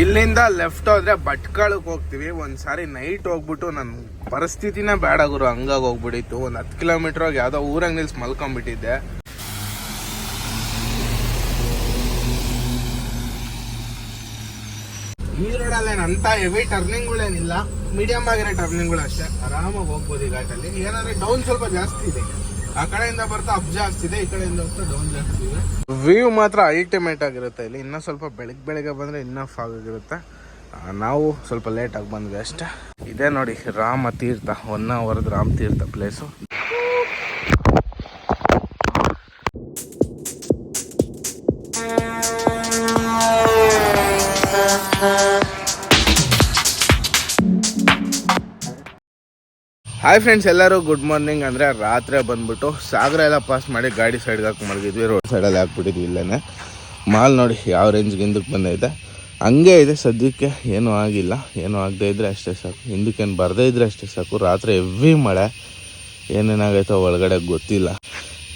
ಇಲ್ಲಿಂದ ಲೆಫ್ಟ್ ಹೋದ್ರೆ ಭಟ್ಕಳಕ್ಕೆ ಹೋಗ್ತೀವಿ. ಒಂದ್ಸಾರಿ ನೈಟ್ ಹೋಗ್ಬಿಟ್ಟು ನನ್ನ ಪರಿಸ್ಥಿತಿನೇ ಬೇಡ ಗುರು. ಹಂಗಾಗಿ ಹೋಗ್ಬಿಟ್ಟಿತ್ತು. ಒಂದು ಹತ್ತು ಕಿಲೋಮೀಟರ್ ಹೋಗಿ ಯಾವ್ದೋ ಊರಾಗ ನಿಲ್ಸಿ ಮಲ್ಕೊಂಡ್ಬಿಟ್ಟಿದ್ದೆ ಈ ರೋಡಲ್ಲಿ ಅಂತ ಹೆವಿ ಟರ್ನಿಂಗ್ಗಳೇನಿಲ್ಲ ಮೀಡಿಯಂ ಆಗಿರೋ ಟರ್ನಿಂಗ್ಗಳು ಅಷ್ಟೇ. ಆರಾಮಾಗಿ ಹೋಗ್ಬೋದು ಈ ಘಾಟಲ್ಲಿ. ಏನಾದ್ರೆ ಡೌನ್ ಸ್ವಲ್ಪ ಜಾಸ್ತಿ ಇದೆ. ಆ ಕಡೆಯಿಂದ ಬರ್ತಾ ಈ ಕಡೆಯಿಂದ ವ್ಯೂ ಮಾತ್ರ ಅಲ್ಟಿಮೇಟ್ ಆಗಿರುತ್ತೆ ಇಲ್ಲಿ. ಇನ್ನೂ ಸ್ವಲ್ಪ ಬೆಳಗ್ಗೆ ಬೆಳಗ್ಗೆ ಬಂದ್ರೆ ಇನ್ನೂ ಫಾಗ್ ಆಗಿರುತ್ತೆ. ನಾವು ಸ್ವಲ್ಪ ಲೇಟ್ ಆಗಿ ಬಂದ್ವಿ ಅಷ್ಟೇ. ಇದೇ ನೋಡಿ Rama Theertha one Rama Theertha place hi friends ಎಲ್ಲರೂ ಗುಡ್ ಮಾರ್ನಿಂಗ್ ಅಂದರೆ ರಾತ್ರಿ ಬಂದ್ಬಿಟ್ಟು ಸಾಗರ ಎಲ್ಲ ಪಾಸ್ ಮಾಡಿ ಗಾಡಿ ಸೈಡ್ಗೆ ಹಾಕಿ ಮಲಗಿದ್ವಿ. ರೋಡ್ ಸೈಡಲ್ಲಿ ಹಾಕ್ಬಿಟ್ಟಿದ್ವಿ ಇಲ್ಲೇ ಮಾಲ್ ನೋಡಿ ಯಾವ ರೇಂಜ್ಗೆ ಹಿಂದಕ್ಕೆ ಬಂದೈತೆ ಹಂಗೆ ಇದೆ ಸದ್ಯಕ್ಕೆ, ಏನೂ ಆಗಿಲ್ಲ. ಏನೂ ಆಗದೆ ಇದ್ರೆ ಅಷ್ಟೇ ಸಾಕು. ಹಿಂದಕ್ಕೇನು ಬರದೇ ಇದ್ದರೆ ಅಷ್ಟೇ ಸಾಕು. ರಾತ್ರಿ ಹೆವಿ ಮಳೆ. ಏನೇನಾಗೈತೋ ಒಳಗಡೆ ಗೊತ್ತಿಲ್ಲ.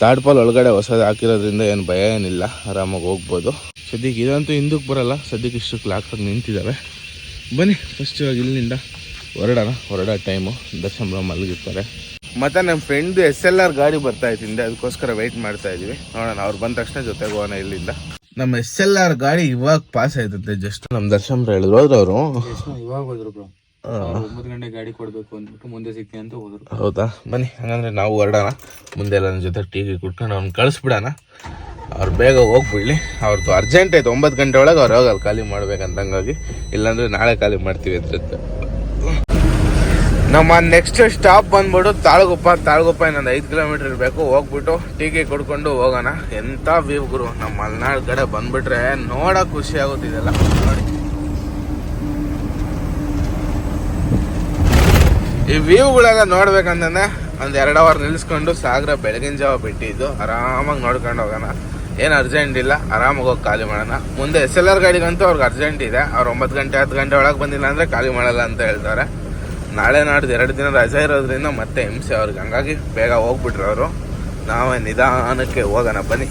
ತಾಡ್ಪಾಲ್ ಒಳಗಡೆ ಹೊಸದು ಹಾಕಿರೋದ್ರಿಂದ ಏನು ಭಯ ಏನಿಲ್ಲ. ಆರಾಮಾಗಿ ಹೋಗ್ಬೋದು. ಸದ್ಯಕ್ಕೆ ಇದಂತೂ ಹಿಂದಕ್ಕೆ ಬರೋಲ್ಲ. ಸದ್ಯಕ್ಕೆ ಇಷ್ಟಕ್ಕೆ ಲಾಕಾಗಿ ನಿಂತಿದ್ದಾವೆ ಬನ್ನಿ ಫಸ್ಟ್ ಇವಾಗ ಇಲ್ಲಿಂದ. ಹೊರಡೋಣ ಹೊರಡೋ ಟೈಮು ದರ್ಶನ ಮಲಗಿರ್ತಾರೆ. ಮತ್ತೆ ನಮ್ಮ ಫ್ರೆಂಡ್ ಎಸ್ ಎಲ್ ಆರ್ ಗಾಡಿ ಬರ್ತಾ ಇದ್ದಿಂದ ಅದಕ್ಕೋಸ್ಕರ ವೆಯ್ಟ್ ಮಾಡ್ತಾ ಇದೀವಿ ನೋಡೋಣ ಅವ್ರು ಬಂದ ತಕ್ಷಣ ಜೊತೆಗೆ ಹೋಗೋಣ ಇಲ್ಲಿಂದ. ನಮ್ಮ ಎಸ್ ಎಲ್ ಆರ್ ಗಾಡಿ ಇವಾಗ ಪಾಸ್ ಆಯ್ತದೆ ಜಸ್ಟ್ ನಮ್ಮ ದರ್ಶನ್ ಹೇಳಿದ್ರು ಹೋದ್ರು ಅವರು ಇವಾಗ ಹೋದ್ರು ಬ್ರೋ. ಒಂಬತ್ತು ಗಂಟೆ ಗಾಡಿ ಕೊಡಬೇಕು ಅಂದ್ಬಿಟ್ಟು ಮುಂದೆ ಸಿಗ್ತೀನಿ ಅಂತ ಹೋದ್ರು. ಹೌದಾ? ಬನ್ನಿ ಹಂಗಂದ್ರೆ ನಾವು ಹೊರಡೋಣ. ಮುಂದೆ ಎಲ್ಲ ನನ್ನ ಜೊತೆ ಟಿ ವಿ ಕುಟ್ಕೊಂಡು ಅವ್ನು ಕಳಿಸ್ಬಿಡೋಣ. ಅವ್ರು ಬೇಗ ಹೋಗ್ಬಿಡ್ಲಿ. ಅವ್ರದ್ದು ಅರ್ಜೆಂಟ್ ಆಯ್ತು ಒಂಬತ್ತು ಗಂಟೆ ಒಳಗೆ ಅವ್ರು ಹೋಗಲ್ಲ ಖಾಲಿ ಮಾಡ್ಬೇಕಂತ ಹಂಗಾಗಿ ಇಲ್ಲಾಂದ್ರೆ ನಾಳೆ ಖಾಲಿ ಮಾಡ್ತೀವಿ ಅಂತ ನಮ್ಮ ನೆಕ್ಸ್ಟ್ ಸ್ಟಾಪ್ ಬಂದ್ಬಿಟ್ಟು ತಾಳಗುಪ್ಪ. ತಾಳಗುಪ್ಪ ಇನ್ನೊಂದು ಐದು ಕಿಲೋಮೀಟರ್ ಇರಬೇಕು. ಹೋಗ್ಬಿಟ್ಟು ಟೀಕೆ ಕೊಡ್ಕೊಂಡು ಹೋಗೋಣ. ಎಂಥ ವ್ಯೂ ಗುರು. ನಮ್ಮ ಮಲೆನಾಡು ಕಡೆ ಬಂದ್ಬಿಟ್ರೆ ನೋಡೋಕೆ ಖುಷಿ ಆಗುತ್ತೆ ಇದೆಲ್ಲ. ನೋಡಿ. ಈ ವ್ಯೂಗಳೆಲ್ಲ ನೋಡ್ಬೇಕಂತಂದ್ರೆ ಒಂದು ಎರಡು ಅವರ್ ನಿಲ್ಸ್ಕೊಂಡು ಸಾಗರ ಬೆಳಗಿನ ಜಾವ ಬಿಟ್ಟಿದ್ದು ಆರಾಮಾಗಿ ನೋಡ್ಕೊಂಡು ಹೋಗೋಣ. ಏನು ಅರ್ಜೆಂಟ್ ಇಲ್ಲ. ಆರಾಮಾಗಿ ಹೋಗಿ ಖಾಲಿ ಮಾಡೋಣ. ಮುಂದೆ ಎಸ್ ಎಲ್ ಆರ್ ಗಾಡಿಗಂತೂ ಅವ್ರಿಗೆ ಅರ್ಜೆಂಟ್ ಇದೆ. ಅವ್ರು ಒಂಬತ್ತು ಗಂಟೆ, ಹತ್ತು ಗಂಟೆ ಒಳಗೆ ಬಂದಿಲ್ಲ ಅಂದ್ರೆ ಖಾಲಿ ಮಾಡಲ್ಲ ಅಂತ ಹೇಳ್ತಾರೆ. ನಾಳೆ ನಾಡ್ದು ಎರಡು ದಿನ ರಜೆ ಇರೋದ್ರಿಂದ ಮತ್ತೆ ಹಿಂಸೆ ಅವ್ರಿಗೆ ಹಂಗಾಗಿ ಬೇಗ ಹೋಗ್ಬಿಟ್ರು ಅವರು. ನಾವೇ ನಿಧಾನಕ್ಕೆ ಹೋಗೋಣ, ಬನ್ನಿ.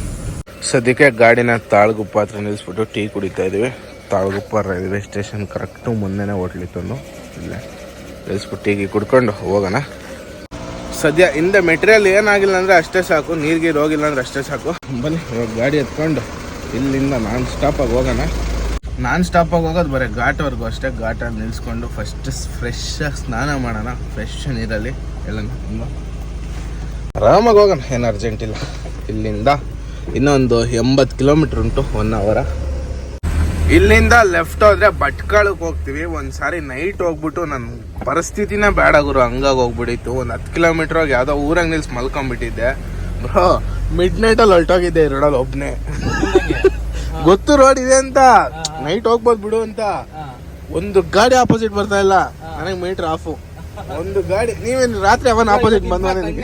ಸದ್ಯಕ್ಕೆ ಗಾಡಿನ ತಾಳ್ಗುಪ್ಪ ಹತ್ರ ನಿಲ್ಲಿಸ್ಬಿಟ್ಟು ಟೀ ಕುಡಿತಾ ಇದ್ದೀವಿ. ತಾಳ್ಗುಪ್ಪ ರೈಲ್ವೆ ಸ್ಟೇಷನ್ ಕರೆಕ್ಟು ಮುಂದೆನೇ ಹೋಟ್ಲಿತ್ತೊಂದು ಇಲ್ಲೇ ನಿಲ್ಲಿಸ್ಬಿಟ್ಟು ಟೀಗೆ ಕುಡ್ಕೊಂಡು ಹೋಗೋಣ. ಸದ್ಯ ಹಿಂದೆ ಮೆಟೀರಿಯಲ್ ಏನಾಗಿಲ್ಲ ಅಂದ್ರೆ ಅಷ್ಟೇ ಸಾಕು ನೀರಿಗೆ ಹೋಗಿಲ್ಲ ಅಂದ್ರೆ ಅಷ್ಟೇ ಸಾಕು. ಬನ್ನಿ, ಇವಾಗ ಗಾಡಿ ಎತ್ಕೊಂಡು ಇಲ್ಲಿಂದ ನಾನ್ ಸ್ಟಾಪಾಗಿ ಹೋಗೋಣ. ನಾನ್ ಸ್ಟಾಪಾಗಿ ಹೋಗೋದು ಬರೀ ಘಾಟ್ವರೆಗೂ ಅಷ್ಟೇ ಘಾಟಲ್ಲಿ ನಿಲ್ಸ್ಕೊಂಡು ಫಸ್ಟ್ ಫ್ರೆಶ್ ಸ್ನಾನ ಮಾಡೋಣ ಫ್ರೆಶ್ ನೀರಲ್ಲಿ. ಎಲ್ಲ ಆರಾಮಾಗಿ ಹೋಗೋಣ, ಏನು ಅರ್ಜೆಂಟ್ ಇಲ್ಲ. ಇಲ್ಲಿಂದ ಇನ್ನೊಂದು ಎಂಬತ್ತು ಕಿಲೋಮೀಟ್ರ್ ಉಂಟು ಒನ್ ಅವರ ಇಲ್ಲಿಂದ ಲೆಫ್ಟ್ ಹೋದರೆ ಭಟ್ಕಳಕ್ಕೆ ಹೋಗ್ತೀವಿ. ಒಂದ್ಸಾರಿ ನೈಟ್ ಹೋಗ್ಬಿಟ್ಟು ನನ್ನ ಪರಿಸ್ಥಿತಿನೇ ಬೇಡ ಗುರು, ಹಂಗಾಗಿ ಹೋಗ್ಬಿಟ್ಟಿತ್ತು. ಒಂದು ಹತ್ತು ಕಿಲೋಮೀಟರ್ ಹೋಗಿ ಯಾವ್ದೋ ಊರಾಗ ನಿಲ್ಸಿ ಮಲ್ಕೊಂಬಿಟ್ಟಿದ್ದೆ. ಬ್ರೋ ಮಿಡ್ ನೈಟಲ್ಲಿ ಹೊರಟೋಗಿದ್ದೆ ರೋಡಲ್ಲಿ ಒಬ್ನೇ. ಗೊತ್ತು ರೋಡ್ ಇದೆ ಅಂತ. ನೈಟ್ ಹೋಗ್ಬೋದು ಬಿಡು ಅಂತ. ಒಂದು ಗಾಡಿ ಆಪೋಸಿಟ್ ಬರ್ತಾ ಇಲ್ಲ. ನನಗೆ ಮೀಟರ್ ಆಫು ಒಂದು ಗಾಡಿ ನೀವೇನು ರಾತ್ರಿ ಅವನ್ ಆಪೋಸಿಟ್ ಬಂದ ನನಗೆ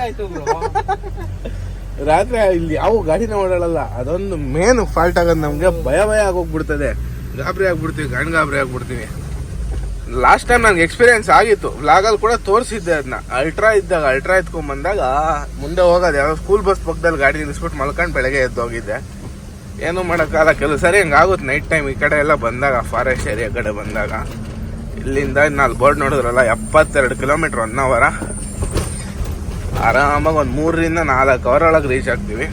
ರಾತ್ರಿ ಇಲ್ಲಿ ಯಾವ ಗಾಡಿನ ಓಡಾಡಲ್ಲ. ಅದೊಂದು ಮೇನ್ ಫಾಲ್ಟ್ ಆಗೋದು ನಮ್ಗೆ. ಭಯ ಭಯ ಆಗೋಗ್ಬಿಡ್ತದೆ. ಗಾಬರಿ ಆಗ್ಬಿಡ್ತೀವಿ ಗಂಡ್ ಗಾಬರಿ ಆಗ್ಬಿಡ್ತೀವಿ. ಲಾಸ್ಟ್ ಟೈಮ್ ನನಗೆ ಎಕ್ಸ್ಪೀರಿಯನ್ಸ್ ಆಗಿತ್ತು. ವ್ಲಾಗಲ್ಲಿ ಕೂಡ ತೋರಿಸಿದ್ದೆ ಅದನ್ನ ಅಲ್ಟ್ರಾ ಇದ್ದಾಗ ಅಲ್ಟ್ರಾ ಎತ್ಕೊಂಡ್ ಬಂದಾಗ ಮುಂದೆ ಹೋಗೋದು. ಯಾವ್ದೋ ಸ್ಕೂಲ್ ಬಸ್ ಪಕ್ಕದಲ್ಲಿ ಗಾಡಿ ನಿಲ್ಲಿಸ್ಬಿಟ್ಟು ಮಲ್ಕೊಂಡು ಬೆಳಗ್ಗೆ ಎದ್ದು ಹೋಗಿದ್ದೆ. ಏನು ಮಾಡೋಕ್ಕಾಗಲ್ಲ. ಕೆಲವು ಸರಿ ಹಂಗಾಗುತ್ತೆ. ನೈಟ್ ಟೈಮ್ ಈ ಕಡೆ ಎಲ್ಲ ಬಂದಾಗ ಫಾರೆಸ್ಟ್ ಏರಿಯಾ ಕಡೆ ಬಂದಾಗ. ಇಲ್ಲಿಂದ ನಾಲ್ಕು ಬೋರ್ಡ್ ನೋಡಿದ್ರಲ್ಲ, ಎಪ್ಪತ್ತೆರಡು ಕಿಲೋಮೀಟ್ರ್ ಒನ್ ಅವರ ಆರಾಮಾಗಿ ಒಂದು ಮೂರರಿಂದ ನಾಲ್ಕು ಅವರ್ ಒಳಗೆ ರೀಚ್ ಆಗ್ತೀವಿ.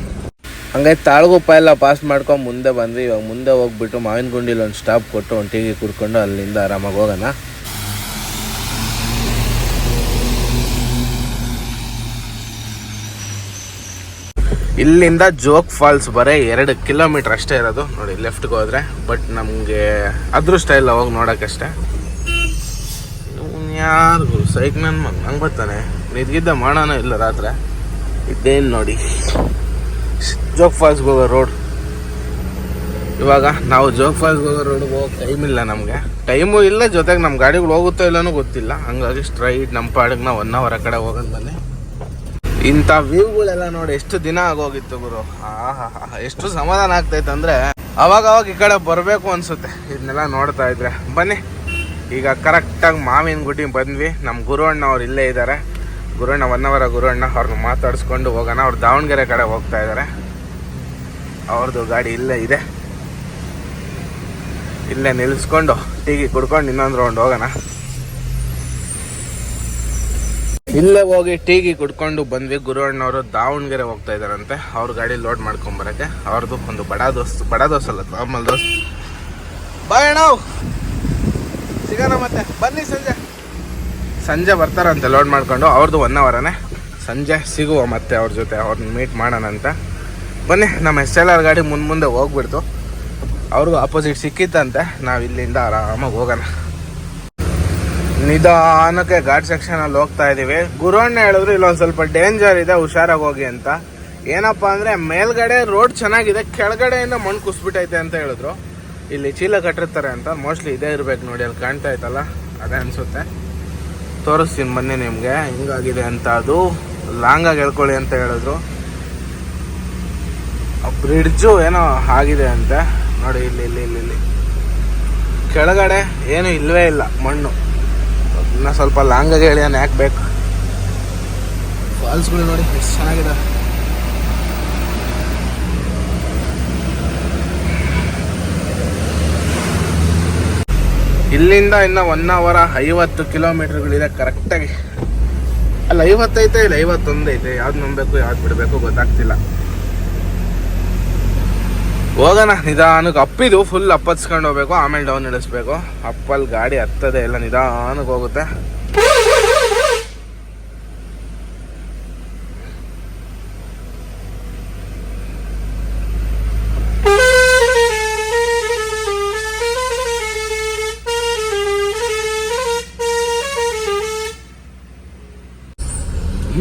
ಹಂಗಾಗಿ ತಾಳ್ಗುಪ್ಪ ಎಲ್ಲ ಪಾಸ್ ಮಾಡ್ಕೊಂಡು ಮುಂದೆ ಬಂದ್ವಿ. ಇವಾಗ ಮುಂದೆ ಹೋಗ್ಬಿಟ್ಟು ಮಾವಿನ ಗುಂಡಿಲಿ ಒಂದು ಸ್ಟಾಪ್ ಕೊಟ್ಟು ಒಂದು ಟೀಗೆ ಕುಡ್ಕೊಂಡು ಅಲ್ಲಿಂದ ಆರಾಮಾಗಿ ಹೋಗೋಣ. ಇಲ್ಲಿಂದ ಜೋಗ್ ಫಾಲ್ಸ್ ಬರೀ ಎರಡು ಕಿಲೋಮೀಟರ್ ಅಷ್ಟೇ ಇರೋದು. ನೋಡಿ ಲೆಫ್ಟ್ಗೆ ಹೋದ್ರೆ ಬಟ್ ನಮಗೆ ಅದೃಷ್ಟ ಇಲ್ಲ ಹೋಗಿ ನೋಡೋಕ್ಕಷ್ಟೇ ಯಾರು? ಸೈಕ್ ಮಗ, ನಂಗೆ ಬರ್ತಾನೆ ನಿದ್ಗಿದ್ದ ಮಾಡೋಣ ಇಲ್ಲ ರಾತ್ರಿ. ಇದೇನು ನೋಡಿ. ಜೋಗ್ ಫಾಲ್ಸ್ಗೆ ಹೋಗೋ ರೋಡ್ ಇವಾಗ ನಾವು ಜೋಗ್ ಫಾಲ್ಸ್ಗೆ ಹೋಗೋ ರೋಡ್ಗೆ ಹೋಗೋ ಟೈಮ್ ಇಲ್ಲ ನಮಗೆ. ಟೈಮು ಇಲ್ಲ ಜೊತೆಗೆ ನಮ್ಮ ಗಾಡಿಗಳು ಹೋಗುತ್ತೋ ಇಲ್ಲನೂ ಗೊತ್ತಿಲ್ಲ. ಹಂಗಾಗಿ ಸ್ಟ್ರೈಟ್ ನಮ್ಮ ಪಾಡಿಗೆ ನಾವು ಒನ್ ಅವರ್ ಆ ಕಡೆ ಹೋಗೋದು ಬನ್ನಿ ಇಂಥ ವ್ಯೂಗಳೆಲ್ಲ ನೋಡಿ ಎಷ್ಟು ದಿನ ಆಗೋಗಿತ್ತು ಗುರು. ಎಷ್ಟು ಸಮಾಧಾನ ಆಗ್ತೈತೆ ಅಂದ್ರೆ ಅವಾಗ ಅವಾಗ ಈ ಕಡೆ ಬರಬೇಕು ಅನ್ಸುತ್ತೆ. ಇದನ್ನೆಲ್ಲ ನೋಡ್ತಾ ಇದ್ರೆ. ಬನ್ನಿ, ಈಗ ಕರೆಕ್ಟಾಗಿ ಮಾವಿನ ಗುಡ್ಡಿ ಬಂದ್ವಿ. ನಮ್ಮ ಗುರುವಣ್ಣ ಅವ್ರು ಇಲ್ಲೇ ಇದ್ದಾರೆ ಗುರುವಣ್ಣ ಒನ್ ಅವರ ಗುರುವಣ್ಣ ಅವ್ರನ್ನ ಮಾತಾಡಿಸ್ಕೊಂಡು ಹೋಗೋಣ. ಅವ್ರು ದಾವಣಗೆರೆ ಕಡೆ ಹೋಗ್ತಾ ಇದ್ದಾರೆ ಅವ್ರದ್ದು ಗಾಡಿ ಇಲ್ಲೇ ಇದೆ. ಇಲ್ಲೇ ನಿಲ್ಲಿಸ್ಕೊಂಡು ಟೀಗಿ ಕುಡ್ಕೊಂಡು ಇನ್ನೊಂದು ರೌಂಡ್ ಹೋಗೋಣ. ಇಲ್ಲೇ ಹೋಗಿ ಟೀಗಿ ಕುಡ್ಕೊಂಡು ಬಂದ್ವಿ. ಗುರು ಅಣ್ಣವರು ದಾವಣಗೆರೆ ಹೋಗ್ತಾ ಇದಾರಂತೆ ಅವ್ರ ಗಾಡಿ ಲೋಡ್ ಮಾಡ್ಕೊಂಬರಕ್ಕೆ ಅವ್ರದ್ದು ಒಂದು ಬಡ ದೋಸ್ತ್, ಬಡ ದೋಸ್ ಅಲ್ಲ ನಾರ್ಮಲ್ ದೋಸ್ ಬಾಯ್ ಅಣ್ಣ ಸಿಗೋಣ ಮತ್ತೆ. ಬನ್ನಿ ಸಂಜೆ. ಸಂಜೆ ಬರ್ತಾರಂತೆ ಲೋಡ್ ಮಾಡ್ಕೊಂಡು. ಅವ್ರದ್ದು ಒನ್ ಅವರನೇ ಸಂಜೆ ಸಿಗುವ ಮತ್ತೆ ಅವ್ರ ಜೊತೆ. ಅವ್ರನ್ನ ಮೀಟ್ ಮಾಡೋಣ ಅಂತ. ಬನ್ನಿ, ನಮ್ಮ ಎಸ್ ಎಲ್ ಆರ್ ಗಾಡಿ ಮುಂದೆ ಮುಂದೆ ಹೋಗ್ಬಿಡ್ತು. ಅವ್ರಿಗೂ ಆಪೋಸಿಟ್ ಸಿಕ್ಕಿತ್ತಂತೆ. ನಾವು ಇಲ್ಲಿಂದ ಆರಾಮಾಗಿ ಹೋಗೋಣ. ನಿಧಾನಕ್ಕೆ ಘಾಟ್ ಸೆಕ್ಷನಲ್ಲಿ ಹೋಗ್ತಾ ಇದೀವಿ. ಗುರುವಣ್ಣ ಹೇಳಿದ್ರು, ಇಲ್ಲೊಂದು ಸ್ವಲ್ಪ ಡೇಂಜರ್ ಇದೆ, ಹುಷಾರಾಗಿ ಹೋಗಿ ಅಂತ. ಏನಪ್ಪಾ ಅಂದ್ರೆ, ಮೇಲ್ಗಡೆ ರೋಡ್ ಚೆನ್ನಾಗಿದೆ, ಕೆಳಗಡೆಯಿಂದ ಮಣ್ಣು ಕುಸ್ಬಿಟ್ಟೈತೆ ಅಂತ ಹೇಳಿದ್ರು. ಇಲ್ಲಿ ಚೀಲ ಕಟ್ಟಿರ್ತಾರೆ ಅಂತ ಮೋಸ್ಟ್ಲಿ ಇದೇ ಇರ್ಬೇಕು ನೋಡಿ, ಅಲ್ಲಿ ಕಾಣ್ತಾ ಇತ್ತಲ್ಲ ಅದೇ ಅನ್ಸುತ್ತೆ. ತೋರಿಸ್ತೀನಿ ಬನ್ನಿ ನಿಮಗೆ, ಹಿಂಗಾಗಿದೆ ಅಂತ ಅದು. ಲಾಂಗಾಗಿ ಹೇಳ್ಕೊಳ್ಳಿ ಅಂತ ಹೇಳಿದ್ರು. ಬ್ರಿಡ್ಜು ಏನೋ ಆಗಿದೆ ಅಂತೆ. ನೋಡಿ, ಇಲ್ಲಿ ಇಲ್ಲಿ ಇಲ್ಲಿ ಇಲ್ಲಿ. ಕೆಳಗಡೆ ಏನು ಇಲ್ಲವೇ ಇಲ್ಲ ಮಣ್ಣು. ಇನ್ನ ಸ್ವಲ್ಪ ಲಾಂಗಾಗಿ ಹೇಳಿ ನಾನು ಯಾಕೆ ಬೇಕು? ಫಾಲ್ಸ್ಗಳು ನೋಡಿ ಎಷ್ಟು ಚೆನ್ನಾಗಿದೆ. ಇಲ್ಲಿಂದ ಇನ್ನ ಒನ್ ಅವರ ಐವತ್ತು ಕಿಲೋಮೀಟರ್ಗಳಿದೆ ಕರೆಕ್ಟಾಗಿ ಅಲ್ಲ ಐವತ್ತೈತೆ ಇಲ್ಲ ಐವತ್ತೊಂದೈತೆ. ಯಾವ್ದು ನಂಬಬೇಕು ಯಾವ್ದು ಬಿಡಬೇಕು ಗೊತ್ತಾಗ್ತಿಲ್ಲ. ಹೋಗೋಣ, ನಿಧಾನಕ್ಕೆ ಅಪ್ಪಿದು ಫುಲ್ ಅಪ್ಪತ್ಸ್ಕೊಂಡು ಹೋಗ್ಬೇಕು, ಆಮೇಲೆ ಡೌನ್ ಇಳಿಸ್ಬೇಕು ಅಪ್ಪಲ್ಲಿ ಗಾಡಿ ಹತ್ತದೆ ಎಲ್ಲ ನಿಧಾನಕ್ಕೆ ಹೋಗುತ್ತೆ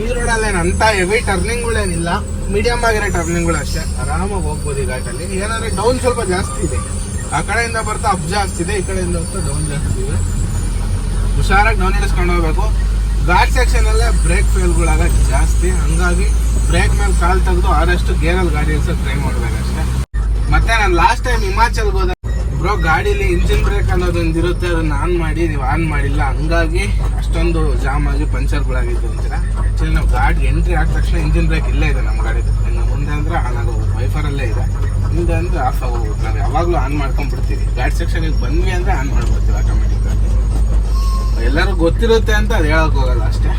ಈ ರೋಡಲ್ಲಿ ಅಂತ ಹೆವಿ ಟರ್ನಿಂಗ್ಗಳೇನಿಲ್ಲ ಮೀಡಿಯಂ ಆಗಿರೋ ಟರ್ನಿಂಗ್ಗಳು ಅಷ್ಟೇ. ಆರಾಮಾಗಿ ಹೋಗ್ಬೋದು ಈ ಘಾಟಲ್ಲಿ ಏನಾದ್ರೆ ಡೌನ್ ಸ್ವಲ್ಪ ಜಾಸ್ತಿ ಇದೆ. ಆ ಕಡೆಯಿಂದ ಬರ್ತಾ ಅಪ್ ಜಾಸ್ತಿ ಇದೆ, ಈ ಕಡೆಯಿಂದ ಬರ್ತಾ ಡೌನ್ ಜಾಸ್ತಿ ಇದೆ. ಹುಷಾರಾಗಿ ಡೌನ್ ಇಳಿಸ್ಕೊಂಡು ಹೋಗ್ಬೇಕು. ಘಾಟ್ ಸೆಕ್ಷನ್ ಅಲ್ಲೇ ಬ್ರೇಕ್ ಫೇಲ್ಗಳಾಗ ಜಾಸ್ತಿ. ಹಂಗಾಗಿ ಬ್ರೇಕ್ ಮೇಲೆ ಕಾಲ್ ತೆಗೆದು ಆದಷ್ಟು ಗೇರಲ್ಲಿ ಗಾಡಿ ಇಳಿಸೋಕೆ ಟ್ರೈ ಮಾಡ್ಬೇಕಷ್ಟೇ. ಮತ್ತೆ ನಾನು ಲಾಸ್ಟ್ ಟೈಮ್ ಹಿಮಾಚಲ್ಗೆ ಹೋದ ಬ್ರೋ, ಗಾಡೀಲಿ ಇಂಜಿನ್ ಬ್ರೇಕ್ ಅನ್ನೋದೊಂದು ಇರುತ್ತೆ, ಅದನ್ನ ಆನ್ ಮಾಡಿ, ನೀವು ಆನ್ ಮಾಡಿಲ್ಲ. ಹಂಗಾಗಿ ಅಷ್ಟೊಂದು ಜಾಮ್ ಆಗಿ ಪಂಚರ್ಗಳಾಗಿದ್ದು ಅಂತೀರಾ? ಆಕ್ಚುಲಿ ನಾವು ಗಾಡಿ ಎಂಟ್ರಿ ಆದ ತಕ್ಷಣ ಇಂಜಿನ್ ಬ್ರೇಕ್ ಇಲ್ಲೇ ಇದೆ ನಮ್ಮ ಗಾಡಿ. ಇನ್ನು ಮುಂದೆ ಅಂದ್ರೆ ಆನ್ ವೈಫರ್ ವೈಫರಲ್ಲೇ ಇದೆ. ಹಿಂದೆ ಅಂದ್ರೆ ಆಫ್ ಆಗೋದು ನಾವು ಯಾವಾಗಲೂ ಆನ್ ಮಾಡ್ಕೊಂಡ್ಬಿಡ್ತೀವಿ. ಗಾಡಿ ಸೆಕ್ಷನ್ಗೆ ಬಂದ್ವಿ ಅಂದ್ರೆ ಆನ್ ಮಾಡ್ಬಿಡ್ತೀವಿ ಆಟೋಮೆಟಿಕ್ ಎಲ್ಲರೂ ಗೊತ್ತಿರುತ್ತೆ ಅಂತ ಅದು ಹೇಳಕ್ ಹೋಗಲ್ಲ ಅಷ್ಟೇ.